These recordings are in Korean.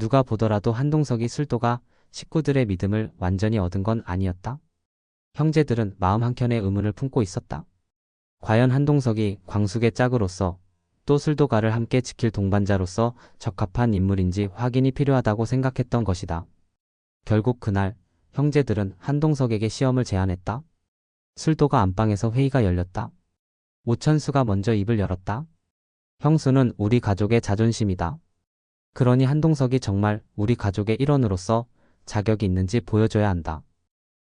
누가 보더라도 한동석이 술도가 식구들의 믿음을 완전히 얻은 건 아니었다. 형제들은 마음 한켠에 의문을 품고 있었다. 과연 한동석이 광숙의 짝으로서 또 술도가를 함께 지킬 동반자로서 적합한 인물인지 확인이 필요하다고 생각했던 것이다. 결국 그날 형제들은 한동석에게 시험을 제안했다. 술도가 안방에서 회의가 열렸다. 오천수가 먼저 입을 열었다. 형수는 우리 가족의 자존심이다. 그러니 한동석이 정말 우리 가족의 일원으로서 자격이 있는지 보여줘야 한다.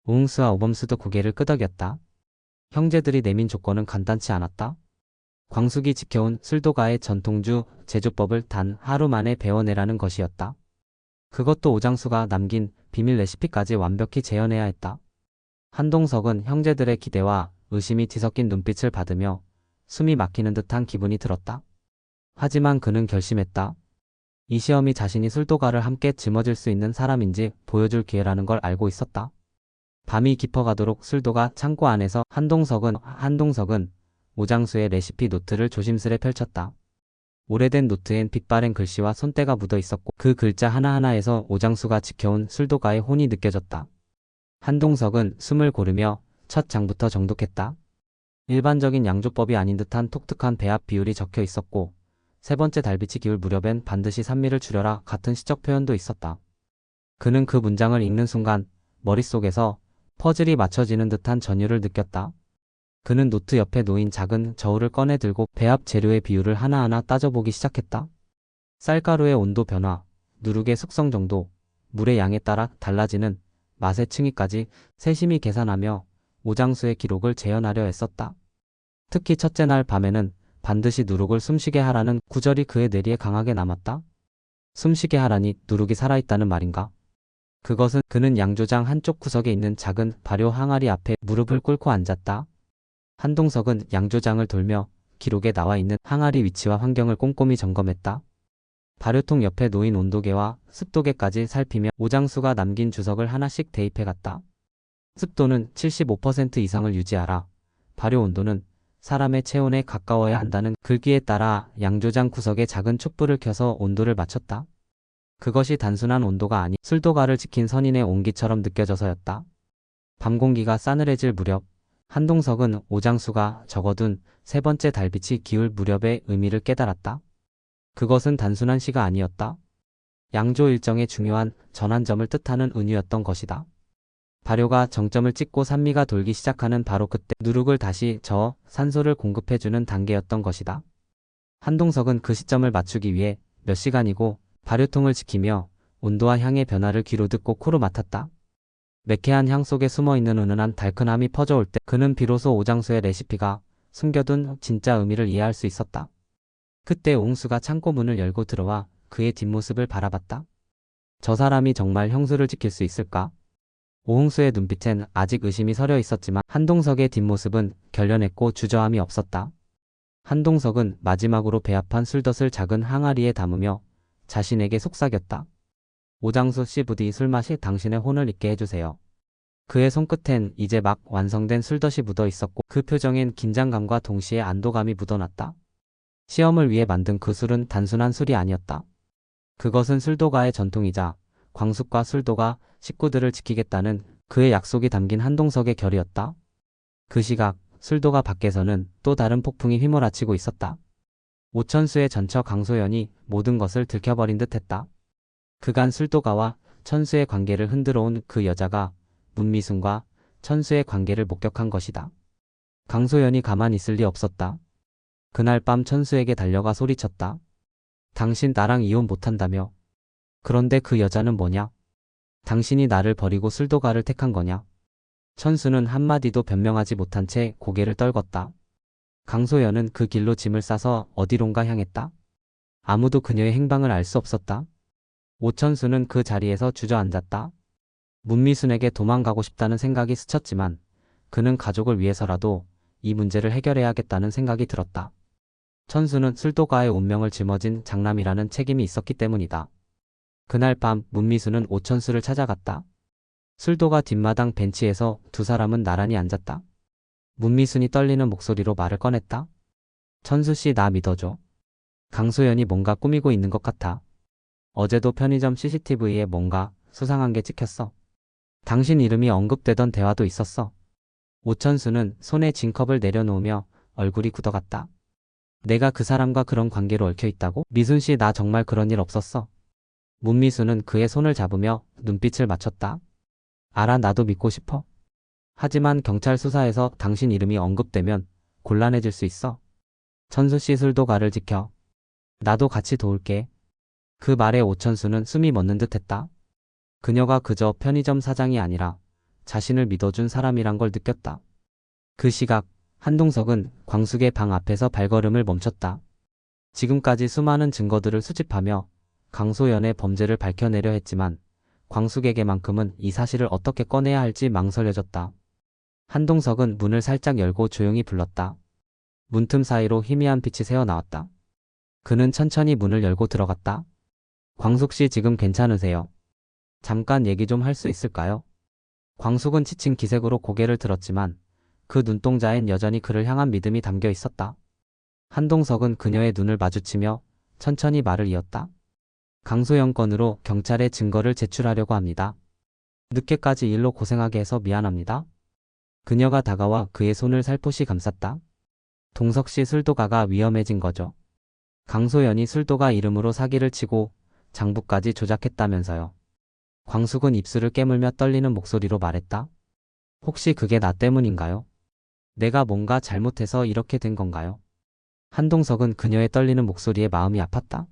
우웅수와 오범수도 고개를 끄덕였다. 형제들이 내민 조건은 간단치 않았다. 광숙이 지켜온 술도가의 전통주 제조법을 단 하루 만에 배워내라는 것이었다. 그것도 오장수가 남긴 비밀 레시피까지 완벽히 재현해야 했다. 한동석은 형제들의 기대와 의심이 뒤섞인 눈빛을 받으며 숨이 막히는 듯한 기분이 들었다. 하지만 그는 결심했다. 이 시험이 자신이 술도가를 함께 짊어질 수 있는 사람인지 보여줄 기회라는 걸 알고 있었다. 밤이 깊어가도록 술도가 창고 안에서 한동석은 한동석은 오장수의 레시피 노트를 조심스레 펼쳤다. 오래된 노트엔 빛바랜 글씨와 손때가 묻어 있었고 그 글자 하나하나에서 오장수가 지켜온 술도가의 혼이 느껴졌다. 한동석은 숨을 고르며 첫 장부터 정독했다. 일반적인 양조법이 아닌 듯한 독특한 배합 비율이 적혀 있었고 세 번째 달빛이 기울 무렵엔 반드시 산미를 줄여라 같은 시적 표현도 있었다. 그는 그 문장을 읽는 순간 머릿속에서 퍼즐이 맞춰지는 듯한 전율을 느꼈다. 그는 노트 옆에 놓인 작은 저울을 꺼내 들고 배합 재료의 비율을 하나하나 따져보기 시작했다. 쌀가루의 온도 변화, 누룩의 숙성 정도, 물의 양에 따라 달라지는 맛의 층위까지 세심히 계산하며 오장수의 기록을 재현하려 애썼다. 특히 첫째 날 밤에는 반드시 누룩을 숨쉬게 하라는 구절이 그의 뇌리에 강하게 남았다. 숨쉬게 하라니 누룩이 살아있다는 말인가? 그것은 그는 양조장 한쪽 구석에 있는 작은 발효 항아리 앞에 무릎을 꿇고 앉았다. 한동석은 양조장을 돌며 기록에 나와 있는 항아리 위치와 환경을 꼼꼼히 점검했다. 발효통 옆에 놓인 온도계와 습도계까지 살피며 오장수가 남긴 주석을 하나씩 대입해 갔다. 습도는 75% 이상을 유지하라. 발효 온도는 사람의 체온에 가까워야 한다는 글귀에 따라 양조장 구석에 작은 촛불을 켜서 온도를 맞췄다. 그것이 단순한 온도가 아니 술도가를 지킨 선인의 온기처럼 느껴져서였다. 밤 공기가 싸늘해질 무렵 한동석은 오장수가 적어둔 세 번째 달빛이 기울 무렵의 의미를 깨달았다. 그것은 단순한 시가 아니었다. 양조 일정의 중요한 전환점을 뜻하는 은유였던 것이다. 발효가 정점을 찍고 산미가 돌기 시작하는 바로 그때 누룩을 다시 저어 산소를 공급해주는 단계였던 것이다. 한동석은 그 시점을 맞추기 위해 몇 시간이고 발효통을 지키며 온도와 향의 변화를 귀로 듣고 코로 맡았다. 매캐한 향 속에 숨어있는 은은한 달큰함이 퍼져올 때 그는 비로소 오장수의 레시피가 숨겨둔 진짜 의미를 이해할 수 있었다. 그때 옹수가 창고 문을 열고 들어와 그의 뒷모습을 바라봤다. 저 사람이 정말 형수를 지킬 수 있을까? 오홍수의 눈빛엔 아직 의심이 서려 있었지만 한동석의 뒷모습은 결연했고 주저함이 없었다. 한동석은 마지막으로 배합한 술덫을 작은 항아리에 담으며 자신에게 속삭였다. 오장수 씨 부디 술맛이 당신의 혼을 잊게 해주세요. 그의 손끝엔 이제 막 완성된 술덫이 묻어 있었고 그 표정엔 긴장감과 동시에 안도감이 묻어났다. 시험을 위해 만든 그 술은 단순한 술이 아니었다. 그것은 술도가의 전통이자 광숙과 술도가 식구들을 지키겠다는 그의 약속이 담긴 한동석의 결이었다. 그 시각 술도가 밖에서는 또 다른 폭풍이 휘몰아치고 있었다. 오천수의 전처 강소연이 모든 것을 들켜버린 듯했다. 그간 술도가와 천수의 관계를 흔들어 온 그 여자가 문미순과 천수의 관계를 목격한 것이다. 강소연이 가만히 있을 리 없었다. 그날 밤 천수에게 달려가 소리쳤다. 당신 나랑 이혼 못한다며. 그런데 그 여자는 뭐냐? 당신이 나를 버리고 술도가를 택한 거냐? 천수는 한마디도 변명하지 못한 채 고개를 떨궜다. 강소연은 그 길로 짐을 싸서 어디론가 향했다. 아무도 그녀의 행방을 알 수 없었다. 오천수는 그 자리에서 주저앉았다. 문미순에게 도망가고 싶다는 생각이 스쳤지만 그는 가족을 위해서라도 이 문제를 해결해야겠다는 생각이 들었다. 천수는 술도가의 운명을 짊어진 장남이라는 책임이 있었기 때문이다. 그날 밤 문미수는 오천수를 찾아갔다. 술도가 뒷마당 벤치에서 두 사람은 나란히 앉았다. 문미순이 떨리는 목소리로 말을 꺼냈다. 천수씨 나 믿어줘. 강소연이 뭔가 꾸미고 있는 것 같아. 어제도 편의점 CCTV에 뭔가 수상한 게 찍혔어. 당신 이름이 언급되던 대화도 있었어. 오천수는 손에 진컵을 내려놓으며 얼굴이 굳어갔다. 내가 그 사람과 그런 관계로 얽혀 있다고? 미순 씨, 나 정말 그런 일 없었어. 문미수는 그의 손을 잡으며 눈빛을 맞췄다. 알아, 나도 믿고 싶어. 하지만 경찰 수사에서 당신 이름이 언급되면 곤란해질 수 있어. 천수 씨 술도가를 지켜. 나도 같이 도울게. 그 말에 오천수는 숨이 멎는 듯 했다. 그녀가 그저 편의점 사장이 아니라 자신을 믿어준 사람이란 걸 느꼈다. 그 시각, 한동석은 광숙의 방 앞에서 발걸음을 멈췄다. 지금까지 수많은 증거들을 수집하며 강소연의 범죄를 밝혀내려 했지만 광숙에게만큼은 이 사실을 어떻게 꺼내야 할지 망설여졌다. 한동석은 문을 살짝 열고 조용히 불렀다. 문틈 사이로 희미한 빛이 새어 나왔다. 그는 천천히 문을 열고 들어갔다. 광숙 씨 지금 괜찮으세요? 잠깐 얘기 좀 할 수 있을까요? 광숙은 지친 기색으로 고개를 들었지만 그 눈동자엔 여전히 그를 향한 믿음이 담겨 있었다. 한동석은 그녀의 눈을 마주치며 천천히 말을 이었다. 강소영 건으로 경찰에 증거를 제출하려고 합니다. 늦게까지 일로 고생하게 해서 미안합니다. 그녀가 다가와 그의 손을 살포시 감쌌다. 동석 씨 술도가가 위험해진 거죠. 강소연이 술도가 이름으로 사기를 치고 장부까지 조작했다면서요. 광숙은 입술을 깨물며 떨리는 목소리로 말했다. 혹시 그게 나 때문인가요? 내가 뭔가 잘못해서 이렇게 된 건가요? 한동석은 그녀의 떨리는 목소리에 마음이 아팠다.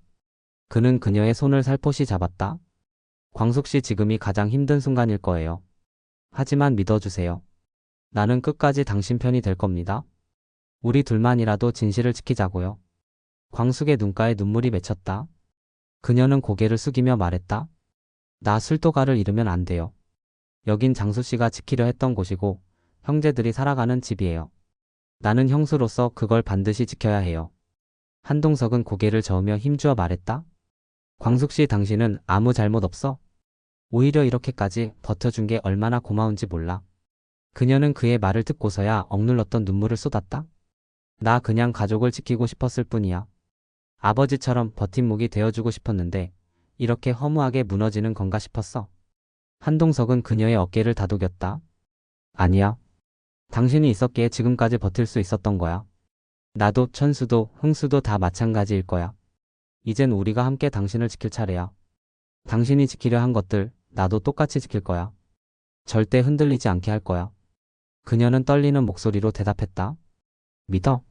그는 그녀의 손을 살포시 잡았다. 광숙 씨 지금이 가장 힘든 순간일 거예요. 하지만 믿어주세요. 나는 끝까지 당신 편이 될 겁니다. 우리 둘만이라도 진실을 지키자고요. 광숙의 눈가에 눈물이 맺혔다. 그녀는 고개를 숙이며 말했다. 나 술도가를 잃으면 안 돼요. 여긴 장수 씨가 지키려 했던 곳이고 형제들이 살아가는 집이에요. 나는 형수로서 그걸 반드시 지켜야 해요. 한동석은 고개를 저으며 힘주어 말했다. 광숙 씨 당신은 아무 잘못 없어. 오히려 이렇게까지 버텨준 게 얼마나 고마운지 몰라. 그녀는 그의 말을 듣고서야 억눌렀던 눈물을 쏟았다. 나 그냥 가족을 지키고 싶었을 뿐이야. 아버지처럼 버팀목이 되어주고 싶었는데 이렇게 허무하게 무너지는 건가 싶었어. 한동석은 그녀의 어깨를 다독였다. 아니야. 당신이 있었기에 지금까지 버틸 수 있었던 거야. 나도 천수도 흥수도 다 마찬가지일 거야. 이젠 우리가 함께 당신을 지킬 차례야. 당신이 지키려 한 것들 나도 똑같이 지킬 거야. 절대 흔들리지 않게 할 거야. 그녀는 떨리는 목소리로 대답했다. 믿어.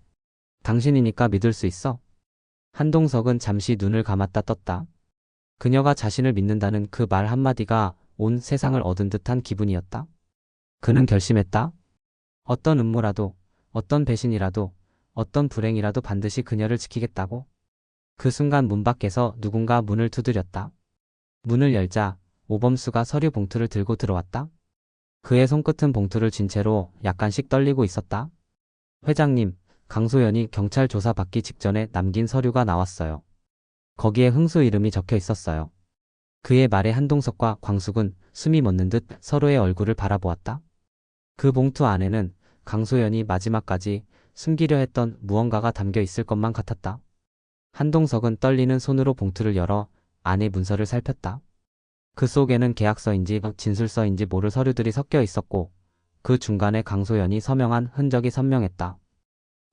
당신이니까 믿을 수 있어. 한동석은 잠시 눈을 감았다 떴다. 그녀가 자신을 믿는다는 그 말 한마디가 온 세상을 얻은 듯한 기분이었다. 그는 결심했다. 어떤 음모라도, 어떤 배신이라도, 어떤 불행이라도 반드시 그녀를 지키겠다고. 그 순간 문 밖에서 누군가 문을 두드렸다. 문을 열자 오범수가 서류 봉투를 들고 들어왔다. 그의 손끝은 봉투를 쥔 채로 약간씩 떨리고 있었다. 회장님, 강소연이 경찰 조사 받기 직전에 남긴 서류가 나왔어요. 거기에 흥수 이름이 적혀 있었어요. 그의 말에 한동석과 광숙은 숨이 멎는 듯 서로의 얼굴을 바라보았다. 그 봉투 안에는 강소연이 마지막까지 숨기려 했던 무언가가 담겨 있을 것만 같았다. 한동석은 떨리는 손으로 봉투를 열어 안의 문서를 살폈다. 그 속에는 계약서인지 진술서인지 모를 서류들이 섞여 있었고 그 중간에 강소연이 서명한 흔적이 선명했다.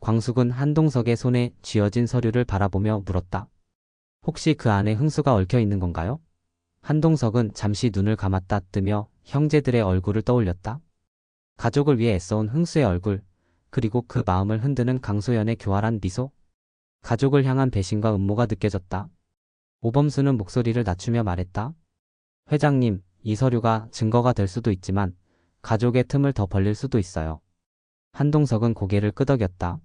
광숙은 한동석의 손에 쥐어진 서류를 바라보며 물었다. 혹시 그 안에 흥수가 얽혀 있는 건가요? 한동석은 잠시 눈을 감았다 뜨며 형제들의 얼굴을 떠올렸다. 가족을 위해 애써온 흥수의 얼굴, 그리고 그 마음을 흔드는 강소연의 교활한 미소. 가족을 향한 배신과 음모가 느껴졌다. 오범수는 목소리를 낮추며 말했다. 회장님, 이 서류가 증거가 될 수도 있지만 가족의 틈을 더 벌릴 수도 있어요. 한동석은 고개를 끄덕였다.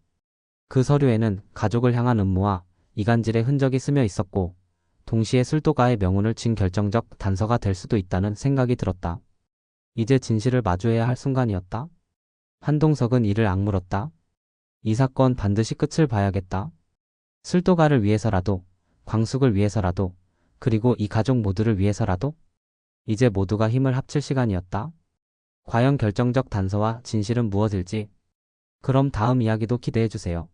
그 서류에는 가족을 향한 음모와 이간질의 흔적이 스며 있었고 동시에 술도가의 명운을 쥔 결정적 단서가 될 수도 있다는 생각이 들었다. 이제 진실을 마주해야 할 순간이었다. 한동석은 이를 악물었다. 이 사건 반드시 끝을 봐야겠다. 술도가를 위해서라도, 광숙을 위해서라도, 그리고 이 가족 모두를 위해서라도, 이제 모두가 힘을 합칠 시간이었다. 과연 결정적 단서와 진실은 무엇일지? 그럼 다음 이야기도 기대해주세요.